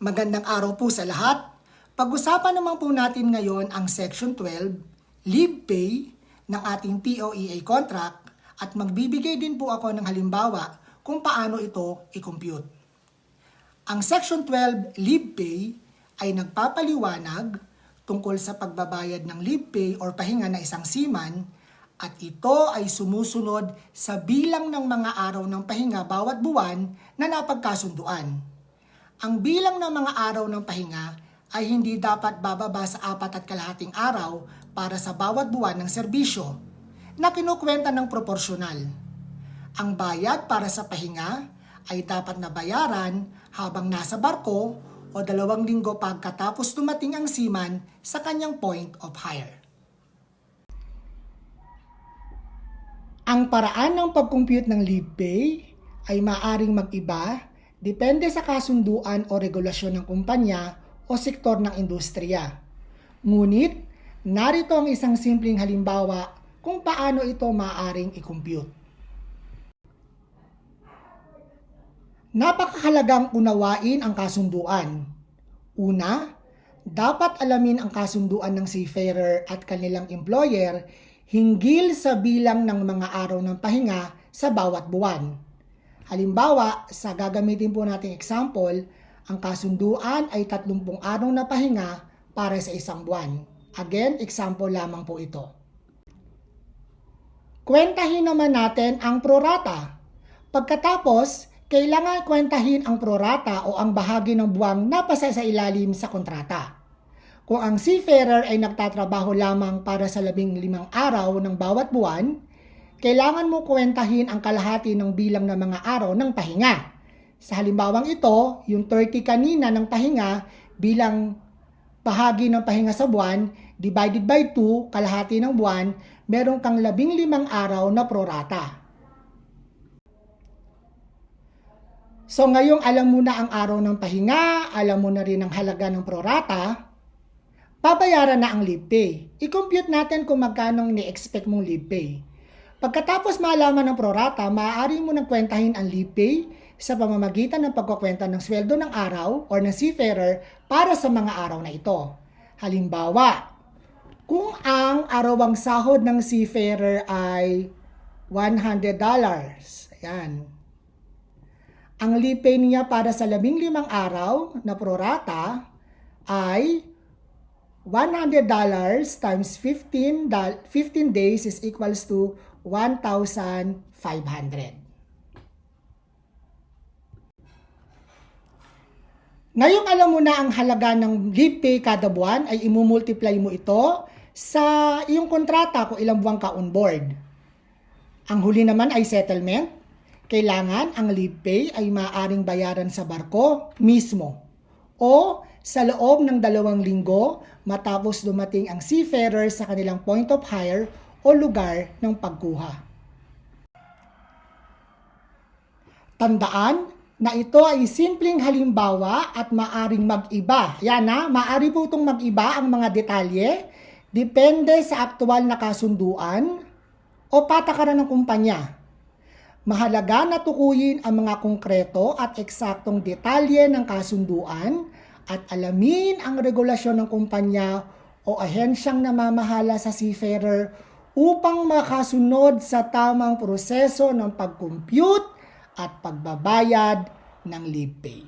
Magandang araw po sa lahat. Pag-usapan naman po natin ngayon ang Section 12, Leave Pay ng ating TOEA contract at magbibigay din po ako ng halimbawa kung paano ito i-compute. Ang Section 12 Leave Pay ay nagpapaliwanag tungkol sa pagbabayad ng leave pay or pahinga na isang seaman at ito ay sumusunod sa bilang ng mga araw ng pahinga bawat buwan na napagkasunduan. Ang bilang ng mga araw ng pahinga ay hindi dapat bababa sa apat at kalahating araw para sa bawat buwan ng serbisyo na kinukwenta ng proporsyonal. Ang bayad para sa pahinga ay dapat na bayaran habang nasa barko o dalawang linggo pagkatapos dumating ang seaman sa kanyang point of hire. Ang paraan ng pag-compute ng leave pay ay maaring mag-iba depende sa kasunduan o regulasyon ng kumpanya o sektor ng industriya. Ngunit, narito ang isang simpleng halimbawa kung paano ito maaring i-compute. Napakahalagang unawain ang kasunduan. Una, dapat alamin ang kasunduan ng seafarer at kanilang employer hinggil sa bilang ng mga araw ng pahinga sa bawat buwan. Halimbawa, sa gagamitin po nating example, ang kasunduan ay 30 araw na pahinga para sa isang buwan. Again, example lamang po ito. Kwentahin naman natin ang prorata. Pagkatapos, kailangan kwentahin ang prorata o ang bahagi ng buwang napasa sa ilalim sa kontrata. Kung ang seafarer ay nagtatrabaho lamang para sa labing limang araw ng bawat buwan, kailangan mo kwentahin ang kalahati ng bilang ng mga araw ng pahinga. Sa halimbawang ito, yung 30 kanina ng pahinga bilang bahagi ng pahinga sa buwan, divided by 2, kalahati ng buwan, meron kang labing limang araw na prorata. So ngayong alam mo na ang araw ng pahinga, alam mo na rin ang halaga ng prorata, babayaran na ang leave pay. I-compute natin kung magkano ni-expect mong leave pay. Pagkatapos malaman ng prorata, maaari mo nang kwentahin ang leave pay sa pamamagitan ng pagkukwenta ng sweldo ng araw or ng seafarer para sa mga araw na ito. Halimbawa, kung ang arawang sahod ng seafarer ay $100, ayan, ang leave pay niya para sa labing limang araw na prorata ay $100 times 15, 15 days is equals to 1,500. Ngayong alam mo na ang halaga ng leave pay kada buwan ay imumultiply mo ito sa iyong kontrata kung ilang buwan ka on board. Ang huli naman ay settlement. Kailangan ang leave pay ay maaring bayaran sa barko mismo o sa loob ng dalawang linggo matapos dumating ang seafarer sa kanilang point of hire o lugar ng pagkuha. Tandaan na ito ay simpleng halimbawa at maaring mag-iba. Yan na, maari po itong mag-iba ang mga detalye depende sa aktual na kasunduan o patakaran ng kumpanya. Mahalaga na tukuyin ang mga konkreto at eksaktong detalye ng kasunduan at alamin ang regulasyon ng kumpanya o ahensyang namamahala sa seafarer upang makasunod sa tamang proseso ng pag-compute at pagbabayad ng leave pay.